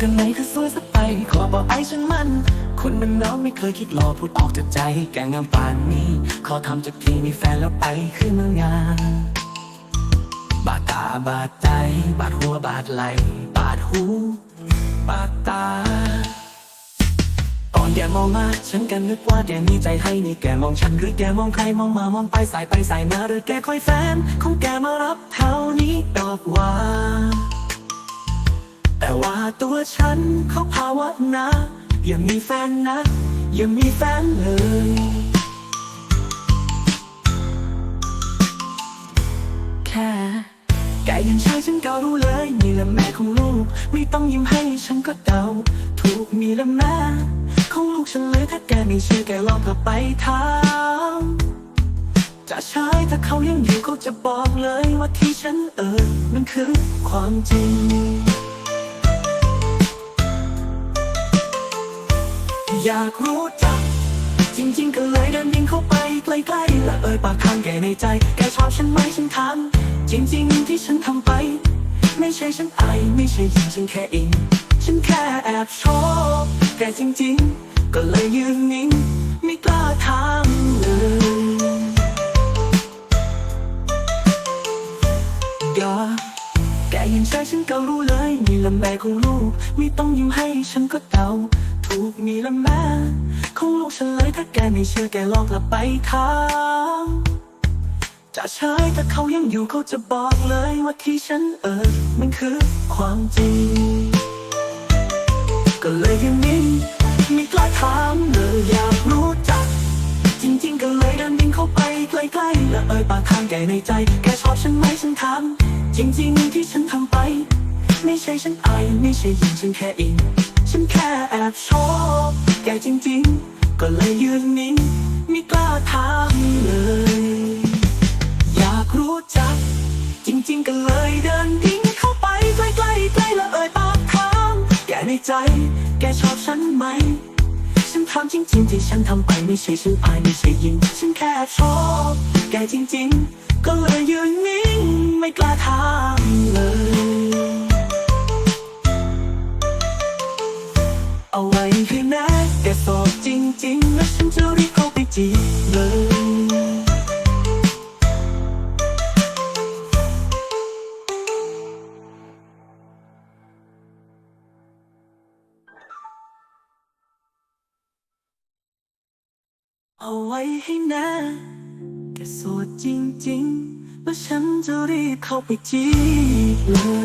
แต่ไหนคือสวยสักไปขอบอกไอ้ฉันมันคุณมันน้องไม่เคยคิดหลอกพูดออกจากใจ แกงามป่านนี้ ขอทำจากที่มีแฟนแล้วไปขึ้นเมืองงาน บาดตาบาดใจ บาดหัวบาดไหล บาดหู บาดตาตอนแกมองมา ฉันก็นึกว่าแกมีใจให้นี่แกมองฉันหรือแกมองใครมองมามองไปสายไปสายมาหรือแกคอยแฟนของแกมารับเท่านี้ดอกว่า ฉันเขาภาวะนาอย่ามีแฟนนะ อย่ามีแฟนเลยแค่แกยังใช่ฉันก็รู้เลยนี่แหละแม่ของลูก ไม่ต้องยิ้มให้ฉันก็เดาถูกมีละแม่ของลูกฉันเลยถ้าแกไม่เชื่อแกลองกลับไปถามจะใช่ถ้าเขายังอยู่ก็จะบอกเลยว่าที่ฉันเออมันคือความจริง อยากรู้จัก จริงๆก็เลยเดินยิงเข้าไปใกล้ๆและเอ่ยปากข้างแกในใจ แกชอบฉันไหมฉันถามจริงๆที่ฉันทำไป ไม่ใช่ฉันอายไม่ใช่ยิงฉันแค่อิงฉันแค่แอบชอบแกจริงๆ ก็เลยยืนนิ่งไม่กล้าถามเลยอย่าแกยังใช่ฉันก็รู้เลยมีละแม่ของลูก ไม่ต้องยิ้มให้ฉันก็เดา ถูกมีละแม่ของลูกฉันเลยถ้าแกไม่เชื่อแกลองกลับไปถามจะใช่ถ้าเขายังอยู่เขาจะบอกเลยว่าที่ฉันเออมันคือความจริง ก็เลยยังนิ่งไม่กล้าถามเลยอยากรู้จัก จริงๆ ก็เลยเดินวิ่งเข้าไปใกล้ๆ และเอ่ยปากข้างแกในใจ แกชอบฉันไหมฉันถามจริงๆที่ฉันทำไป ไม่ใช่ฉันอายไม่ใช่ยิงฉันแค่อิง ฉันแค่แอบชอบแกจริงๆ ก็เลยยืนนิ่งไม่กล้าถามเลย อยากรู้จัก จริงๆ ก็เลยเดินวิ่งเข้าไปใกล้ๆใกล้และเอ่ยปากข้างแกในใจ แกชอบฉันไหม ฉันทำจริงๆ ที่ฉันทำไปไม่ใช่ฉันอายไม่ใช่ยิง ฉันแค่ชอบ แกจริงๆ ก็เลยยืนนิ่งไม่กล้าถามเลย จริงๆแล้วฉันจะรีบเข้าไปจีบเลยเอาไว้ให้แนะแกโสดจริงๆแล้วฉันจะรีบเข้าไปจีบเลย